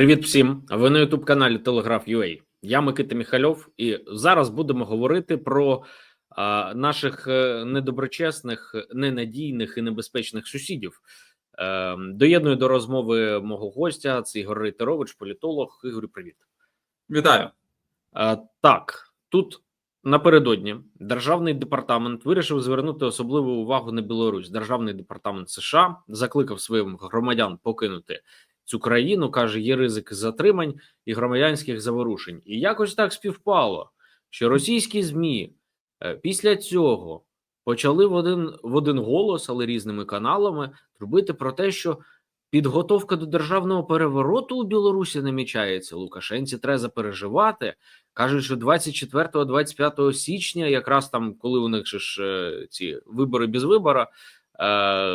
Привіт всім! Ви на youtube каналі Telegraph.ua. Я Микита Міхальов, і зараз будемо говорити про а, наших е, недоброчесних, ненадійних і небезпечних сусідів. Е, доєдную до розмови мого гостя. Це Ігор Рейтерович, політолог. Ігорю, привіт. Вітаю. Е, так, тут напередодні державний департамент вирішив звернути особливу увагу на Білорусь. Державний департамент США закликав своїх громадян покинути цю країну. каже, є ризики затримань і громадянських заворушень. І якось так співпало, що російські змі е, після цього почали в один в один голос, але різними каналами робити про те, що підготовка до державного перевороту у Білорусі намічається. Лукашенці треба запереживати. Кажуть, що 24-25 січня, якраз там, коли у них ж е, ці вибори без вибора е,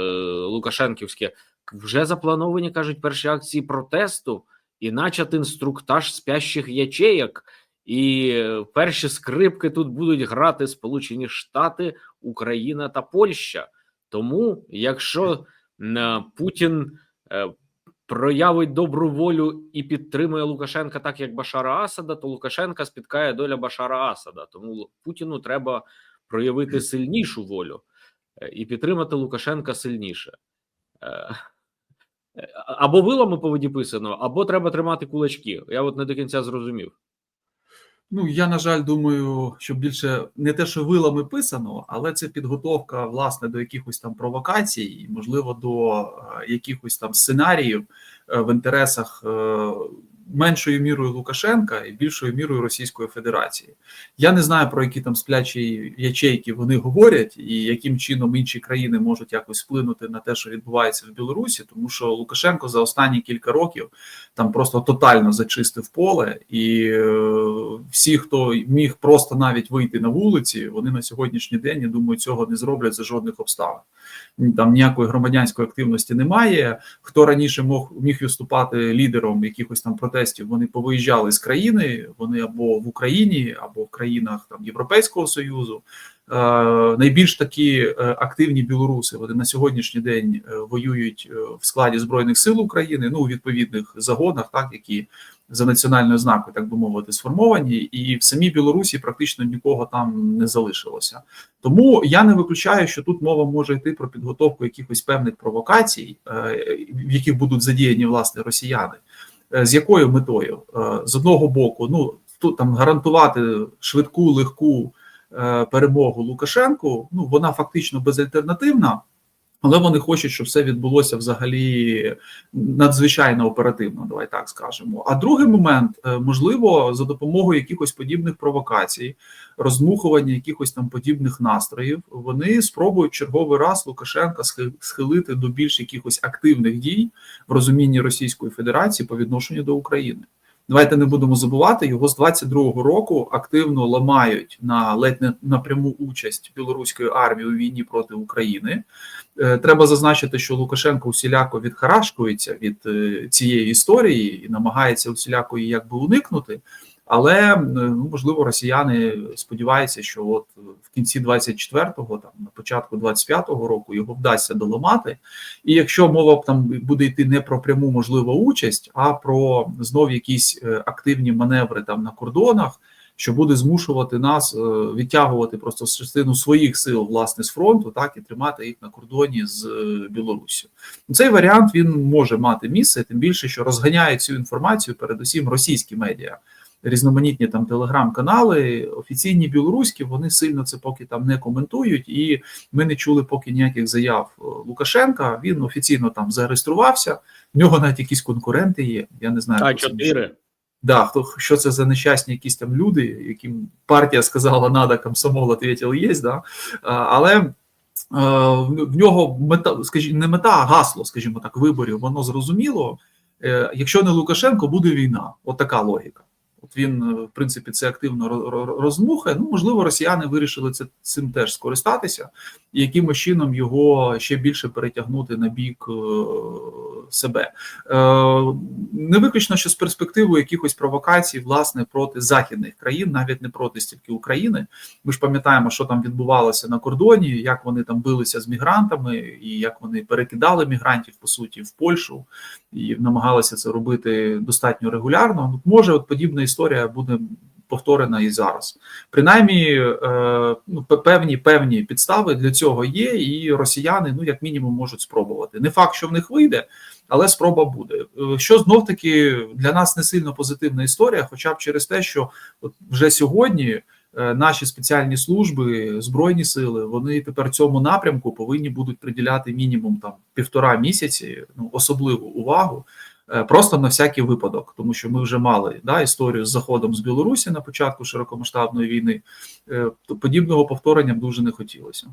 Лукашенківські, вже заплановані кажуть перші акції протесту, і начат інструктаж спящих ячеєк. І е, перші скрипки тут будуть грати Сполучені Штати, Україна та Польща. Тому, якщо е, Путін е, проявить добру волю і підтримує Лукашенка, так як Башара Асада, то Лукашенка спіткає доля Башара Асада. Тому Путіну треба проявити сильнішу волю і підтримати Лукашенка сильніше. Або вилами по воді писано, або треба тримати кулачки. Я от не до кінця зрозумів. Ну я на жаль думаю, що більше не те, що вилами писано, але це підготовка власне до якихось там провокацій, можливо, до е, якихось там сценаріїв е, в інтересах е, меншою мірою Лукашенка і більшою мірою Російської Федерації. Я не знаю про які там сплячі ячейки вони говорять, і яким чином інші країни можуть якось вплинути на те, що відбувається в Білорусі, тому що Лукашенко за останні кілька років там просто тотально зачистив поле, і е, всі, хто міг просто навіть вийти на вулиці, вони на сьогоднішній день я думаю, цього не зроблять за жодних обставин. Там ніякої громадянської активності немає. Хто раніше мог міг виступати лідером якихось там протестів, вони повиїжджали з країни. Вони або в Україні, або в країнах там Європейського союзу. Е, найбільш такі е, активні білоруси вони на сьогоднішній день е, воюють в складі збройних сил України. Ну у відповідних загонах, так які за національною знакою, так би мовити, сформовані, і в самій Білорусі практично нікого там не залишилося. Тому я не виключаю, що тут мова може йти про підготовку якихось певних провокацій, в яких будуть задіяні власне росіяни. З якою метою з одного боку, ну тут там гарантувати швидку легку. Е, перемогу Лукашенку, ну вона фактично безальтернативна. Але вони хочуть, щоб все відбулося взагалі надзвичайно оперативно. Давай так скажемо. А другий момент е, можливо за допомогою якихось подібних провокацій, роздмухування якихось там подібних настроїв. Вони спробують черговий раз Лукашенка схилити до більш якихось активних дій в розумінні Російської Федерації по відношенню до України. Давайте не будемо забувати, його з 22-го року активно ламають на ледь не на пряму участь білоруської армії у війні проти України. Е, треба зазначити, що Лукашенко усіляко відхарашкується від е, цієї історії і намагається усіляко її якби уникнути. Але ну, можливо росіяни сподіваються, що от в кінці 24-го, там на початку 25-го року його вдасться доламати. І якщо мова там буде йти не про пряму можливу участь, а про знов якісь е, активні маневри там на кордонах, що буде змушувати нас е, відтягувати просто частину своїх сил власне з фронту, так і тримати їх на кордоні з е, Білоруссю. Цей варіант він може мати місце, тим більше, що розганяє цю інформацію, передусім російські медіа різноманітні там телеграм-канали, офіційні білоруські, вони сильно це поки там не коментують, і ми не чули поки ніяких заяв е, Лукашенка. Він офіційно там зареєструвався. В нього навіть якісь конкуренти є. Я не знаю. А чотири. Да, хто що це за нещасні якісь там люди, яким партія сказала, надо комсомол ответил, є, да? але е, в нього мета, скажімо, не мета, а гасло, скажімо так, виборів, воно зрозуміло. Е, якщо не Лукашенко, буде війна. От логіка. Він, е, в принципі, це активно розмухає. Ну, можливо, росіяни вирішили це цим теж скористатися і якимось чином його ще більше перетягнути на бік е, себе. Е, не виключно, що з перспективою якихось провокацій, власне, проти західних країн, навіть не проти стільки України. Ми ж пам'ятаємо, що там відбувалося на кордоні, як вони там билися з мігрантами, і як вони перекидали мігрантів по суті в Польщу і намагалися це робити достатньо регулярно. Може, от подібна історія буде повторена і зараз. Принаймні, е, ну, певні певні підстави для цього є, і росіяни, ну як мінімум, можуть спробувати. Не факт, що в них вийде, але спроба буде. Е, Що знов таки для нас не сильно позитивна історія, хоча б через те, що от вже сьогодні. е, Наші спеціальні служби, збройні сили, вони тепер цьому напрямку повинні будуть приділяти мінімум там півтора місяці, ну особливу увагу, просто на всякий випадок, тому що ми вже мали да, історію з заходом з Білорусі на початку широкомасштабної війни. Е, то Подібного повторення б дуже не хотілося.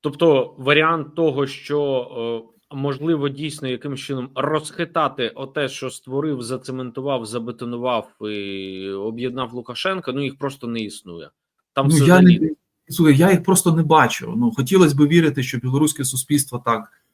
Тобто, варіант того, що е, можливо дійсно якимось чином розхитати оте, що створив, зацементував, забетонував і об'єднав Лукашенка, ну їх просто не існує. Там Ну, все я, не, слухай, я їх просто не бачу. Ну, хотілося б вірити, що білоруське суспільство так е,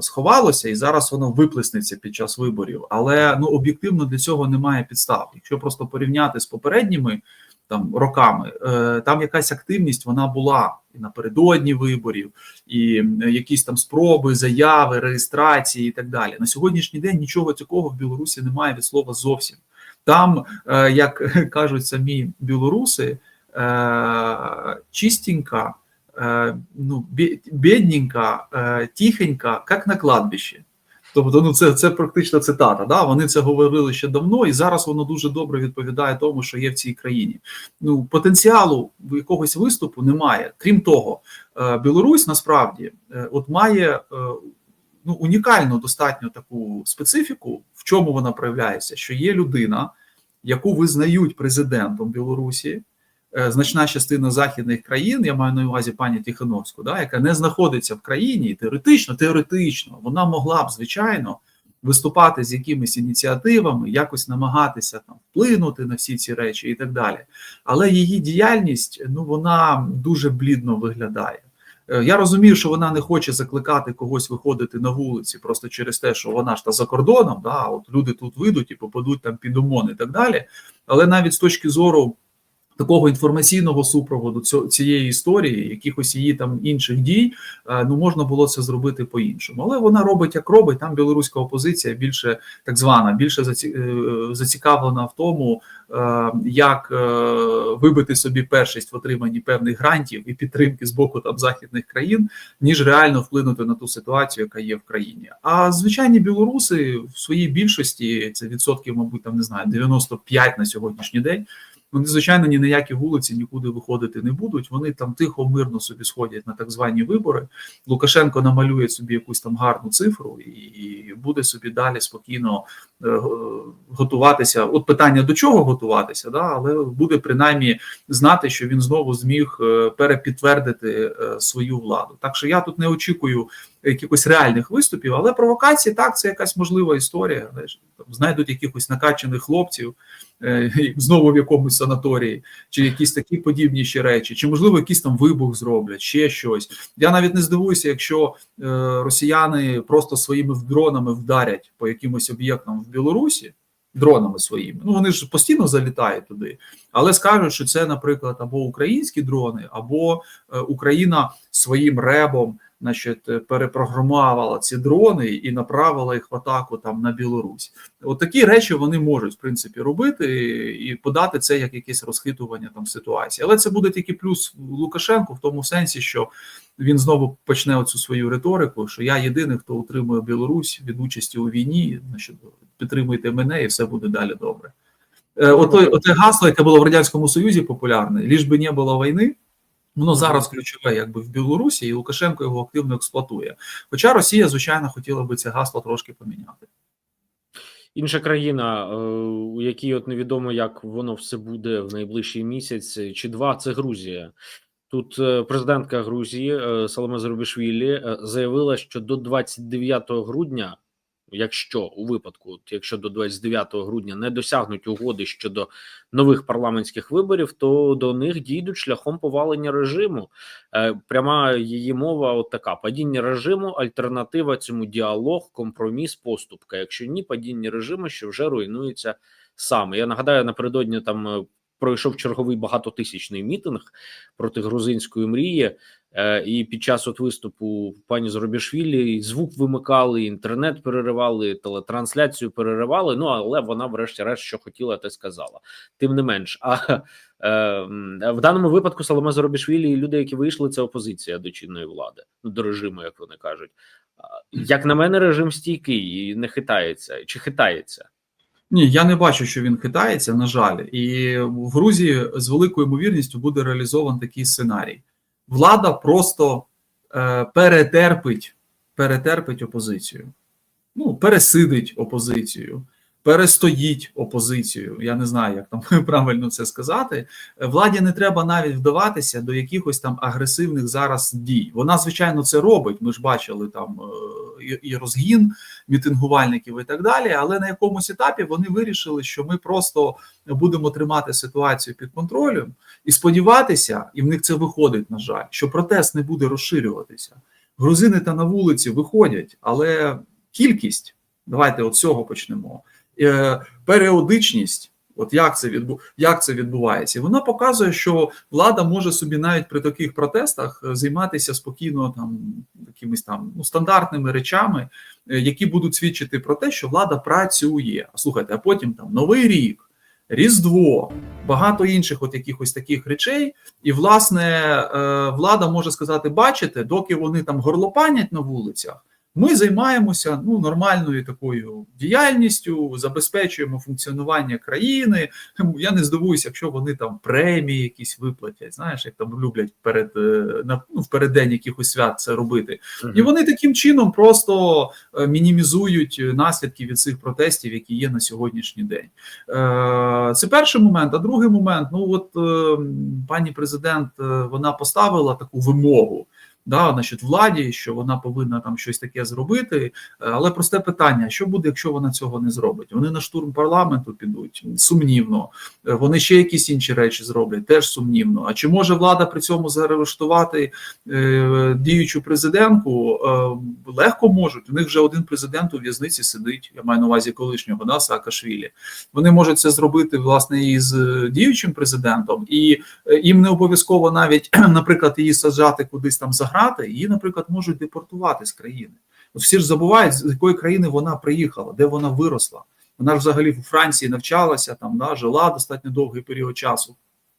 сховалося і зараз воно виплеснеться під час виборів. Але ну, об'єктивно для цього немає підстав. Якщо просто порівняти з попередніми там, роками, е, там якась активність вона була і напередодні виборів, і е, якісь там спроби, заяви, реєстрації і так далі. На сьогоднішній день нічого такого в Білорусі немає від слова зовсім. Там, е, як кажуть самі білоруси, е, чистенько, е, ну, бе- бідненько, е, як на кладбищі. Тобто, ну це, це практично цитата. Да? Вони це говорили ще давно, і зараз воно дуже добре відповідає тому, що є в цій країні. Ну, потенціалу якогось виступу немає. Крім того, е, Білорусь насправді е, от має е, ну, унікальну достатньо таку специфіку, в чому вона проявляється, що є людина, яку визнають президентом Білорусі. Е, Значна частина західних країн, я маю на увазі пані Тихановську, да, яка не знаходиться в країні, і теоретично, теоретично, вона могла б, звичайно, виступати з якимись ініціативами, якось намагатися там вплинути на всі ці речі і так далі. Але її діяльність ну вона дуже блідно виглядає. Е, Я розумію, що вона не хоче закликати когось виходити на вулиці просто через те, що вона ж та за кордоном, да, от люди тут вийдуть і попадуть там під ОМОН і так далі. Але навіть з точки зору такого інформаційного супроводу цієї історії, якихось її там інших дій, е, ну можна було це зробити по-іншому. Але вона робить як робить. Там білоруська опозиція більше так звана, більше е, зацікавлена в тому, е, як вибити собі першість в отриманні певних грантів і підтримки з боку там західних країн, ніж реально вплинути на ту ситуацію, яка є в країні. А звичайні білоруси в своїй більшості це відсотків, мабуть, там не знаю, 95 на сьогоднішній день. Вони, звичайно, ні на які вулиці нікуди виходити не будуть. Вони там тихо, мирно собі сходять на так звані вибори. Лукашенко намалює собі якусь там гарну цифру і, буде собі далі спокійно е, готуватися. От питання до чого готуватися, да, але буде принаймні знати, що він знову зміг е, перепідтвердити е, свою владу. Так що я тут не очікую якихось реальних виступів, але провокації так, це якась можлива історія. Там знайдуть якихось накачаних хлопців е, знову в якомусь санаторії, чи якісь такі подібні ще речі, чи можливо якийсь там вибух зроблять, ще щось. Я навіть не здивуюся, якщо е, росіяни просто своїми дронами вдарять по якимось об'єктам в Білорусі. Дронами своїми, ну вони ж постійно залітають туди, але скажуть, що це, наприклад, або українські дрони, або е, Україна своїм ребом, значить, перепрограмувала ці дрони і направила їх в атаку там на Білорусь. От такі речі вони можуть в принципі робити і подати це як якесь розхитування там ситуації. Але це буде тільки плюс Лукашенку в тому сенсі, що він знову почне оцю свою риторику, що я єдиний, хто утримує Білорусь від участі у війні, значить, підтримуйте мене, і все буде далі добре. Е, Ото, оте гасло, яке було в радянському Союзі популярне, ліж би не було війни. Воно зараз ключове, якби в Білорусі, і Лукашенко його активно експлуатує. Хоча Росія, звичайно, хотіла би це гасло трошки поміняти. Інша країна, е, у якій от невідомо, як воно все буде в найближчий місяць чи два, це Грузія. Тут е, президентка Грузії е, Саломе Зарубішвілі е, заявила, що до 29 грудня якщо у випадку, якщо до 29 грудня не досягнуть угоди щодо нових парламентських виборів, то до них дійдуть шляхом повалення режиму. Е, Пряма її мова, от така: падіння режиму, альтернатива цьому діалог, компроміс, поступка. Якщо ні, падіння режиму, що вже руйнується саме. Я нагадаю, напередодні там е, пройшов черговий багатотисячний мітинг проти грузинської мрії. Е, І під час от виступу пані Зоробішвілі звук вимикали, інтернет переривали, телетрансляцію переривали. Ну але вона, врешті-решт, що хотіла, те сказала. Тим не менш, а е, в даному випадку Соломе Зоробішвілі і люди, які вийшли, це опозиція до чинної влади, ну до режиму, як вони кажуть. Як на мене, режим стійкий і не хитається чи хитається. Ні, я не бачу, що він хитається, на жаль. І в Грузії з великою ймовірністю буде реалізований такий сценарій. Влада просто е, перетерпить, перетерпить опозицію. Ну, пересидить опозицію, перестоїть опозицію. Я не знаю, як там правильно це сказати. Владі не треба навіть вдаватися до якихось там агресивних зараз дій. Вона, звичайно, це робить. Ми ж бачили там е, і- і розгін мітингувальників і так далі. Але на якомусь етапі вони вирішили, що ми просто будемо тримати ситуацію під контролем і сподіватися, і в них це виходить, на жаль, що протест не буде розширюватися. Грузини та на вулиці виходять, але кількість, давайте от цього почнемо. Е, періодичність, от як це відбу, як це відбувається, вона показує, що влада може собі навіть при таких протестах е, займатися спокійно там якимись там ну, стандартними речами, е, які будуть свідчити про те, що влада працює. А слухайте, а потім там новий рік. Різдво, багато інших от якихось таких речей, і власне влада може сказати: бачите, доки вони там горлопанять на вулицях, ми займаємося ну нормальною такою діяльністю, забезпечуємо функціонування країни. Я не здивуюся, якщо вони там премії якісь виплатять. Знаєш, як там люблять перед е, на ну, переддень якихось свят це робити. І вони таким чином просто е, мінімізують наслідки від цих протестів, які є на сьогоднішній день. Е, Це перший момент. А другий момент: ну от е, пані президент вона поставила таку вимогу. Да, значить, владі, що вона повинна там щось таке зробити, Е, але просте питання: що буде, якщо вона цього не зробить? Вони на штурм парламенту підуть сумнівно. Е, Вони ще якісь інші речі зроблять, теж сумнівно. А чи може влада при цьому заарештувати е, діючу президентку? Е, легко можуть. У них вже один президент у в'язниці сидить. Я маю на увазі колишнього да, Саакашвілі. Вони можуть це зробити власне і з е, діючим президентом, і їм не обов'язково навіть, наприклад, її саджати кудись там за грати. Її, наприклад, можуть депортувати з країни. От всі ж забувають, з якої країни вона приїхала, де вона виросла. Вона ж взагалі у Франції навчалася, там да, жила достатньо довгий період часу.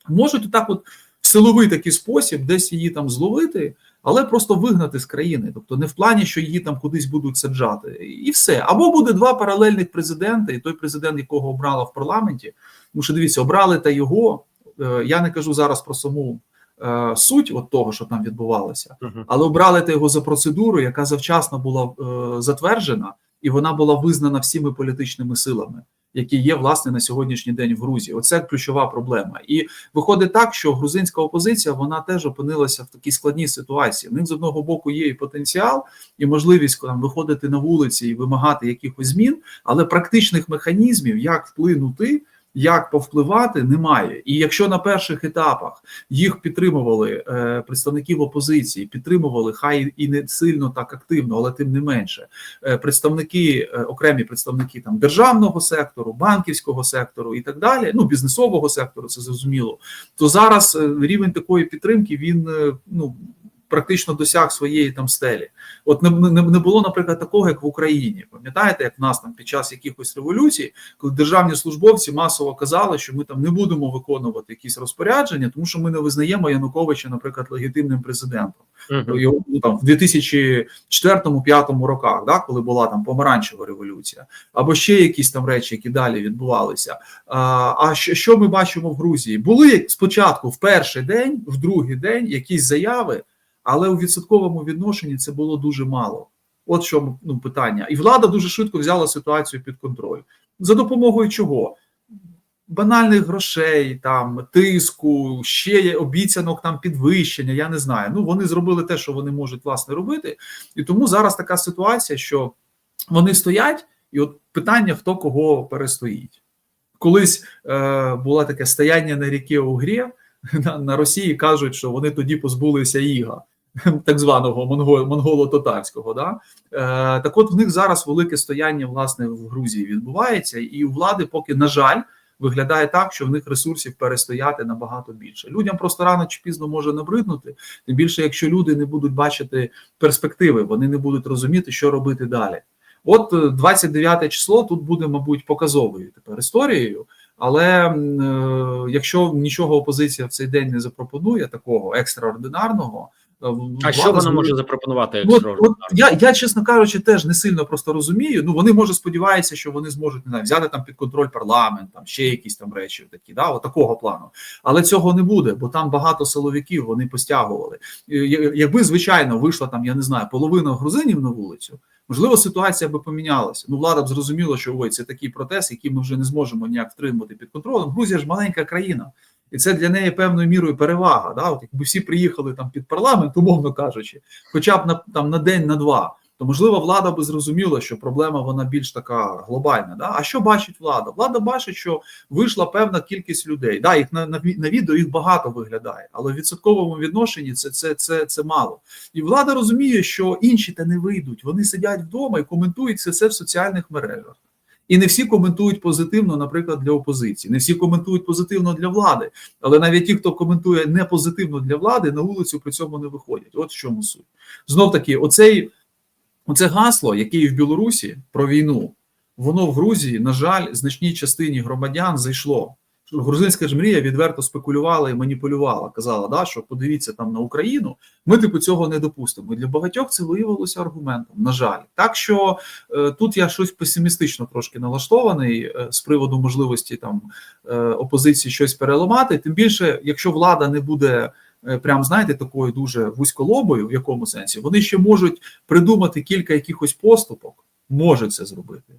Можуть так, от в силовий такий спосіб, десь її там зловити, але просто вигнати з країни. Тобто не в плані, що її там кудись будуть саджати, і все. Або буде два паралельних президенти, і той президент, якого обрала в парламенті. Тому що дивіться, обрали та його. е, Я не кажу зараз про саму е, суть от того, що там відбувалося, але обрали те його за процедуру, яка завчасно була е, затверджена, і вона була визнана всіми політичними силами, які є власне на сьогоднішній день в Грузії. Оце ключова проблема. І виходить так, що грузинська опозиція вона теж опинилася в такій складній ситуації. В них з одного боку є і потенціал, і можливість там виходити на вулиці і вимагати якихось змін, але практичних механізмів, як вплинути. Як повпливати, немає, і якщо на перших етапах їх підтримували е, представників опозиції, підтримували хай і не сильно так активно, але тим не менше, е, представники, е, окремі представники там державного сектору, банківського сектору і так далі, ну бізнесового сектору, це зрозуміло. То зараз е, рівень такої підтримки він е, ну. Практично досяг своєї там стелі. От не, не, не було, наприклад, такого, як в Україні. Пам'ятаєте, як в нас там під час якихось революцій, коли державні службовці масово казали, що ми там не будемо виконувати якісь розпорядження, тому що ми не визнаємо Януковича, наприклад, легітимним президентом. Його ну, там в 2004-2005 роках, да, коли була там помаранчева революція, або ще якісь там речі, які далі відбувалися. А, а що, що ми бачимо в Грузії? Були спочатку в перший день, в другий день якісь заяви, але у відсотковому відношенні це було дуже мало. От що ну, питання. І влада дуже швидко взяла ситуацію під контроль. За допомогою чого? Банальних грошей, там тиску, ще є обіцянок там підвищення. Я не знаю. Ну вони зробили те, що вони можуть власне робити, і тому зараз така ситуація, що вони стоять, і от питання, хто кого перестоїть. Колись е, було таке стояння на ріки Угрі, на, на Росії кажуть, що вони тоді позбулися Іга, так званого монго, монголо-татарського. Да? Е, так от в них зараз велике стояння власне в Грузії відбувається, і у влади поки, на жаль, виглядає так, що в них ресурсів перестояти набагато більше. Людям просто рано чи пізно може набриднути, тим більше, якщо люди не будуть бачити перспективи, вони не будуть розуміти, що робити далі. От е, 29 число тут буде, мабуть, показовою тепер історією. Але е, якщо нічого опозиція в цей день не запропонує, такого екстраординарного, е, А що вона може запропонувати Ну, от, от я, я, чесно кажучи, теж не сильно просто розумію. Ну вони може сподіваються, що вони зможуть не знаю, взяти там під контроль парламент, там ще якісь там речі, такі, да, от такого плану. Але цього не буде, бо там багато силовиків вони постягували. Якби звичайно вийшла там, я не знаю, половина грузинів на вулицю. Можливо, ситуація би помінялася. Ну, влада б зрозуміла, що ой, це такий протест, який ми вже не зможемо ніяк втримати під контролем. Грузія ж маленька країна, і це для неї певною мірою перевага. Да? От якби всі приїхали там під парламент, умовно кажучи, хоча б на там на день, на два, то можливо влада би зрозуміла, що проблема вона більш така глобальна. Да? А що бачить влада? Влада бачить, що вийшла певна кількість людей. Да, їх на, на, на відео їх багато виглядає, але в відсотковому відношенні це, це, це, це мало. І влада розуміє, що інші та не вийдуть. Вони сидять вдома і коментують це, це в соціальних мережах. І не всі коментують позитивно, наприклад, для опозиції, не всі коментують позитивно для влади. Але навіть ті, хто коментує не позитивно для влади, на вулицю при цьому не виходять. От в чому суть. Знов таки, оцей, оце гасло, яке і в Білорусі про війну, воно в Грузії, на жаль, значній частині громадян зайшло. Грузинська ж мрія відверто спекулювала і маніпулювала. Казала, да, що подивіться там на Україну. Ми типу цього не допустимо. І для багатьох це виявилося аргументом. На жаль, так що е, тут я щось песимістично трошки налаштований е, з приводу можливості там е, опозиції щось переламати. Тим більше, якщо влада не буде. Прям знаєте, такою дуже вузьколобою, в якому сенсі вони ще можуть придумати кілька якихось поступок, може це зробити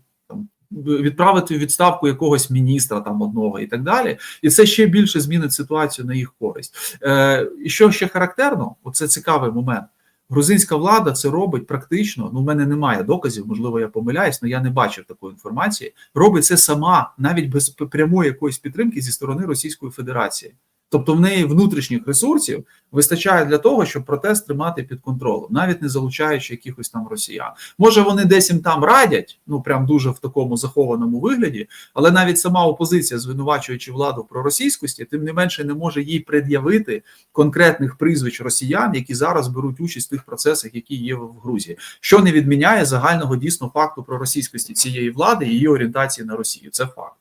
відправити відставку якогось міністра там одного і так далі, і це ще більше змінить ситуацію на їх користь. Е, І що ще характерно, оце цікавий момент. Грузинська влада це робить практично. Ну, в мене немає доказів, можливо, я помиляюсь, але я не бачив такої інформації. Робить це сама, навіть без прямої якоїсь підтримки зі сторони Російської Федерації. Тобто в неї внутрішніх ресурсів вистачає для того, щоб протест тримати під контролем, навіть не залучаючи якихось там росіян. Може, вони десь їм там радять, ну прям дуже в такому захованому вигляді, але навіть сама опозиція, звинувачуючи владу про російськості, тим не менше не може їй пред'явити конкретних прізвищ росіян, які зараз беруть участь в тих процесах, які є в Грузії, що не відміняє загального дійсно факту про російськості цієї влади і її орієнтації на Росію. Це факт.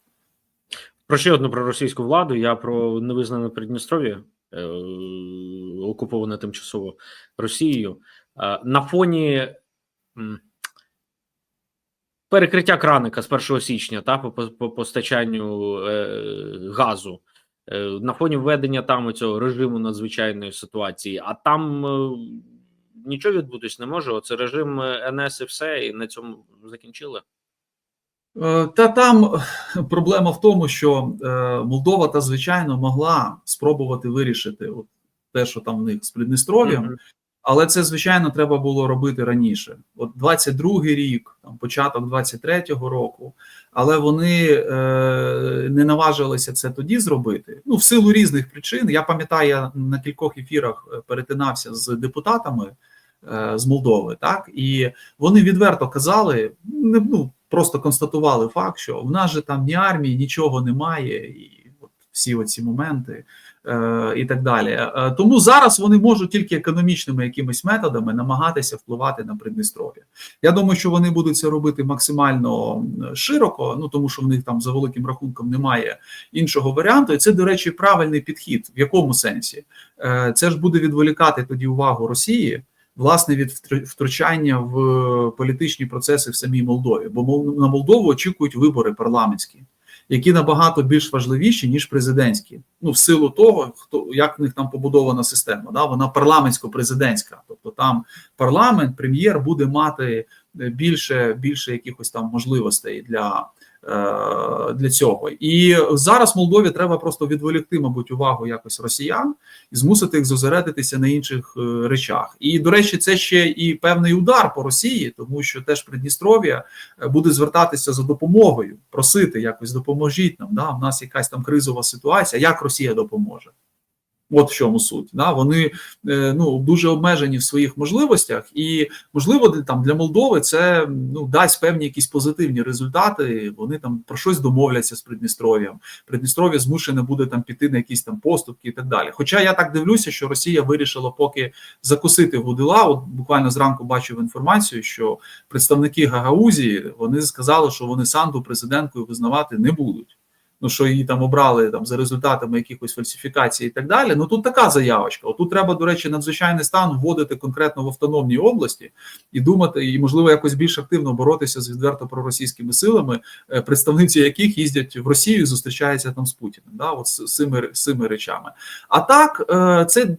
Про ще одну про російську владу. Я про невизнане Придністров'я, е, окуповане тимчасово Росією. Е, на фоні перекриття краника з 1 січня та по, по- по постачанню е, газу. На фоні введення там цього режиму надзвичайної ситуації, а там нічого відбутись не може. Оце режим НС і все, і на цьому закінчили. Е, Та там проблема в тому, що е, Молдова та звичайно могла спробувати вирішити от те, що там в них з Придністров'ям, але це звичайно треба було робити раніше. От 22-й рік, там початок 23-го року, але вони е, не наважилися це тоді зробити. Ну, в силу різних причин. Я пам'ятаю, я на кількох ефірах е, перетинався з депутатами е, з Молдови, так і вони відверто казали, не ну просто констатували факт, що в нас же там ні армії, нічого немає, і от всі оці моменти е, і так далі. Е, тому зараз вони можуть тільки економічними якимись методами намагатися впливати на Придністров'я. Я думаю, що вони будуть це робити максимально широко, ну тому що в них там за великим рахунком немає іншого варіанту. І це, до речі, правильний підхід. В якому сенсі? Е, це ж буде відволікати тоді увагу Росії власне від втр- втручання в політичні процеси в самій Молдові, бо на Молдову очікують вибори парламентські, які набагато більш важливіші ніж президентські. Ну в силу того, хто як в них там побудована система. Да, вона парламентсько-президентська, тобто там парламент, прем'єр буде мати більше, більше якихось там можливостей для е, для цього. І зараз Молдові треба просто відволікти, мабуть, увагу якось росіян і змусити їх зосередитися на інших е, речах. І до речі, це ще і певний удар по Росії, тому що теж Придністров'я е, буде звертатися за допомогою, просити якось допоможіть нам. Да? в нас якась там кризова ситуація. Як Росія допоможе? От в чому суть. Да? Вони е, ну дуже обмежені в своїх можливостях, і можливо, там для Молдови це ну дасть певні якісь позитивні результати. Вони там про щось домовляться з Придністров'ям. Придністров'я змушене буде там піти на якісь там поступки і так далі. Хоча я так дивлюся, що Росія вирішила поки закусити гудила. От буквально зранку бачив інформацію, що представники Гагаузії вони сказали, що вони Санду президенткою визнавати не будуть. Ну, що її там обрали там за результатами якихось фальсифікацій і так далі. Ну тут така заявочка. Отут треба, до речі, надзвичайний стан вводити конкретно в автономній області і думати, і можливо якось більш активно боротися з відверто проросійськими силами, е, представниці яких їздять в Росію і зустрічаються там з Путіним. Да, от з цими, з цими речами. А так, е, це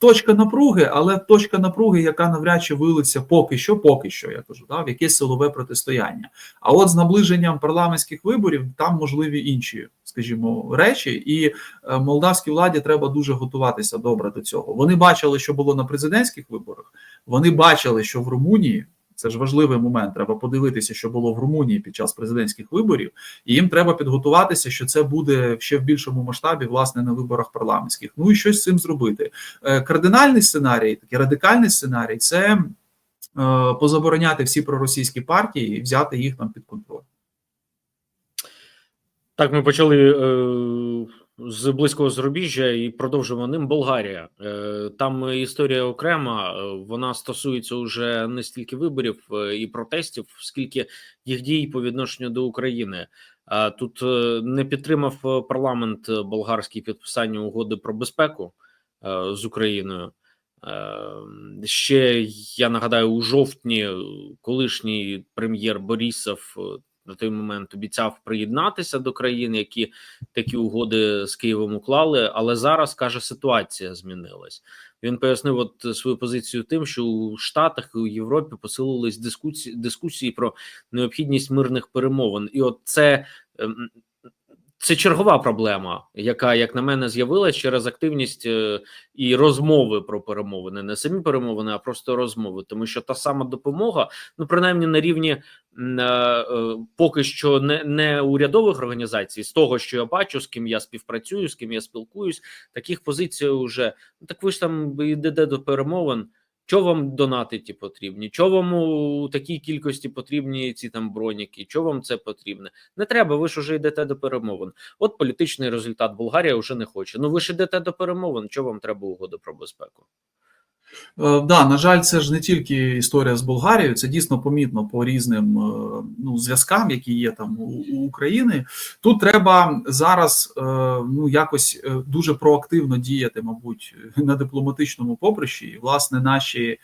точка напруги, але точка напруги, яка навряд чи вилиться поки що, поки що, я кажу, да, в якесь силове протистояння. А от з наближенням парламентських виборів там можливі інші, скажімо, речі, і е, молдавській владі треба дуже готуватися добре до цього. Вони бачили, що було на президентських виборах. Вони бачили, що в Румунії. Це ж важливий момент. Треба подивитися, що було в Румунії під час президентських виборів, і їм треба підготуватися, що це буде ще в більшому масштабі, власне, на виборах парламентських. Ну і щось з цим зробити. Е, Кардинальний сценарій, такий радикальний сценарій це е, позабороняти всі проросійські партії і взяти їх там під контроль. Так, ми почали е, з близького зарубіжжя і продовжуємо ним. Болгарія. Е, там історія окрема. е, Вона стосується уже не стільки виборів е, і протестів, скільки їх дій по відношенню до України. Тут не підтримав парламент болгарський підписання угоди про безпеку з Україною. Ще я нагадаю, у жовтні колишній прем'єр Борісов на той момент обіцяв приєднатися до країн, які такі угоди з Києвом уклали. Але зараз каже, ситуація змінилась. Він пояснив от свою позицію тим, що у Штатах і у Європі посилились дискусії дискусії про необхідність мирних перемовин, і от це. ем, Це чергова проблема, яка, як на мене, з'явилась через активність е, і розмови про перемовини, не самі перемовини, а просто розмови. Тому що та сама допомога, ну принаймні на рівні поки що не, не урядових організацій, з того, що я бачу, з ким я співпрацюю, з ким я спілкуюсь, таких позицій вже ну так ви ж там йдете до перемовин. Що вам донатити потрібні? Що вам у такій кількості потрібні ці там броніки? Що вам це потрібне? Не треба, ви ж уже йдете до перемовин. От політичний результат Болгарія вже не хоче. Ну ви ж йдете до перемовин. Що вам треба угода про безпеку? Е, Да, на жаль, це ж не тільки історія з Болгарією, це дійсно помітно по різним е, ну, зв'язкам, які є там у, України. Тут треба зараз е, ну якось дуже проактивно діяти, мабуть, на дипломатичному поприщі. І власне наші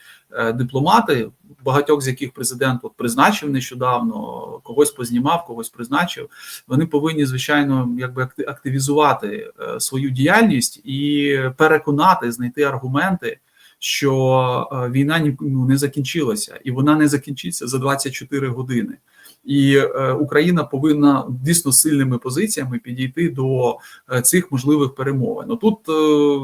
дипломати, багатьох з яких президент от призначив нещодавно, когось познімав, когось призначив. Вони повинні звичайно якби активізувати свою діяльність і переконати, знайти аргументи що е, війна ну, не закінчилася, і вона не закінчиться за 24 години. І е, Україна повинна дійсно сильними позиціями підійти до е, цих можливих перемовин. Ну, Тут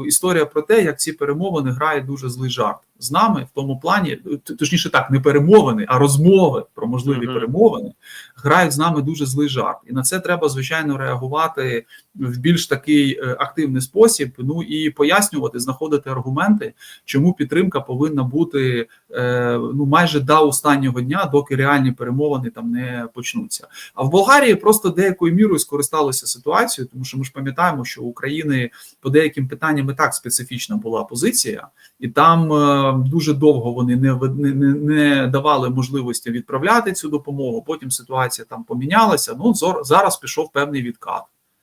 історія про те, як ці перемовини грають дуже злий жарт з нами в тому плані, точніше так, не перемовини, а розмови про можливі Мгм. перемовини грають з нами дуже злий жарт. І на це треба звичайно реагувати в більш такий е, активний спосіб. Ну і пояснювати, знаходити аргументи, чому підтримка повинна бути е, ну майже до останнього дня, доки реальні перемовини там не почнуться. А в Болгарії просто деякою мірою скористалися ситуацією, тому що ми ж пам'ятаємо, що у України по деяким питанням і так специфічна була позиція, і там е, дуже довго вони не, не, не, давали можливості відправляти цю допомогу. Потім ситуація там помінялася. Ну зараз пішов певний відкат.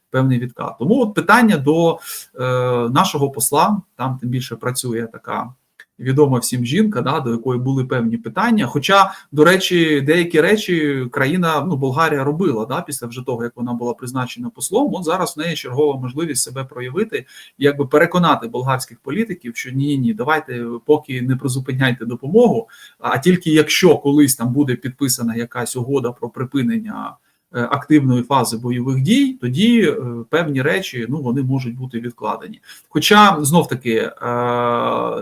Певний відкат. Тому от питання до е, нашого посла, там тим більше працює така відома всім жінка, да, до якої були певні питання. Хоча, до речі, деякі речі країна, ну Болгарія робила да, після вже того, як вона була призначена послом. От зараз в неї чергова можливість себе проявити, якби переконати болгарських політиків, що ні, ні, давайте поки не призупиняйте допомогу. А тільки якщо колись там буде підписана якась угода про припинення активної фази бойових дій, тоді е, певні речі ну вони можуть бути відкладені. Хоча знов таки е,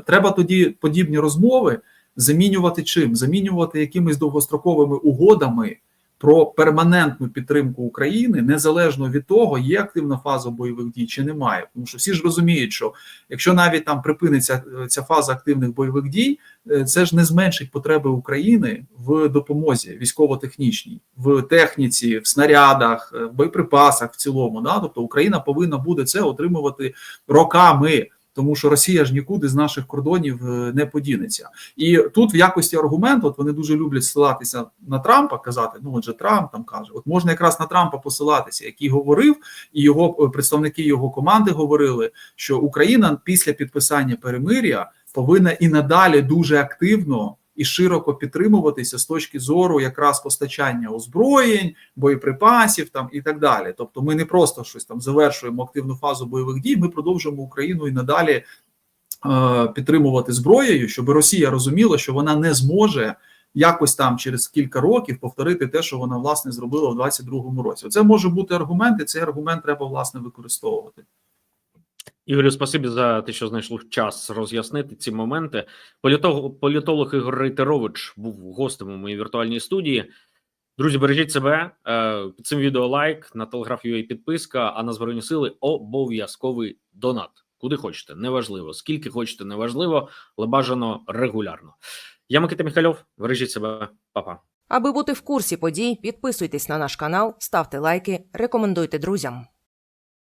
треба тоді подібні розмови замінювати чим? Замінювати якимись довгостроковими угодами про перманентну підтримку України незалежно від того, є активна фаза бойових дій чи немає. Тому що всі ж розуміють, що якщо навіть там припиниться е, ця фаза активних бойових дій, е, це ж не зменшить потреби України в допомозі військово-технічній, в техніці, в снарядах, е, боєприпасах в цілому. Да? Тобто Україна повинна буде це отримувати роками. Тому що Росія ж нікуди з наших кордонів е, не подінеться, і тут в якості аргументу, от вони дуже люблять ссилатися на Трампа, казати: ну отже, Трамп там каже, от можна якраз на Трампа посилатися, який говорив, і його е, представники його команди говорили, що Україна після підписання перемир'я повинна і надалі дуже активно і широко підтримуватися з точки зору якраз постачання озброєнь, боєприпасів там і так далі. Тобто, ми не просто щось там завершуємо активну фазу бойових дій, ми продовжуємо Україну і надалі е, підтримувати зброєю, щоб Росія розуміла, що вона не зможе. Якось там через кілька років повторити те, що вона власне зробила в 22-му році. Це може бути аргумент, і цей аргумент треба власне використовувати. Ігорю, спасибі за те, що знайшли час роз'яснити ці моменти. Політолог, політолог Ігор Рейтерович був гостем у моїй віртуальній студії. Друзі, бережіть себе. Е, Під цим відео лайк, на телеграф UA підписка, а на Збройні Сили обов'язковий донат. Куди хочете, неважливо. Скільки хочете, неважливо, але бажано регулярно. Я Микита Міхальов. Бережіть себе, Па-па. Аби бути в курсі подій, підписуйтесь на наш канал, ставте лайки, рекомендуйте друзям.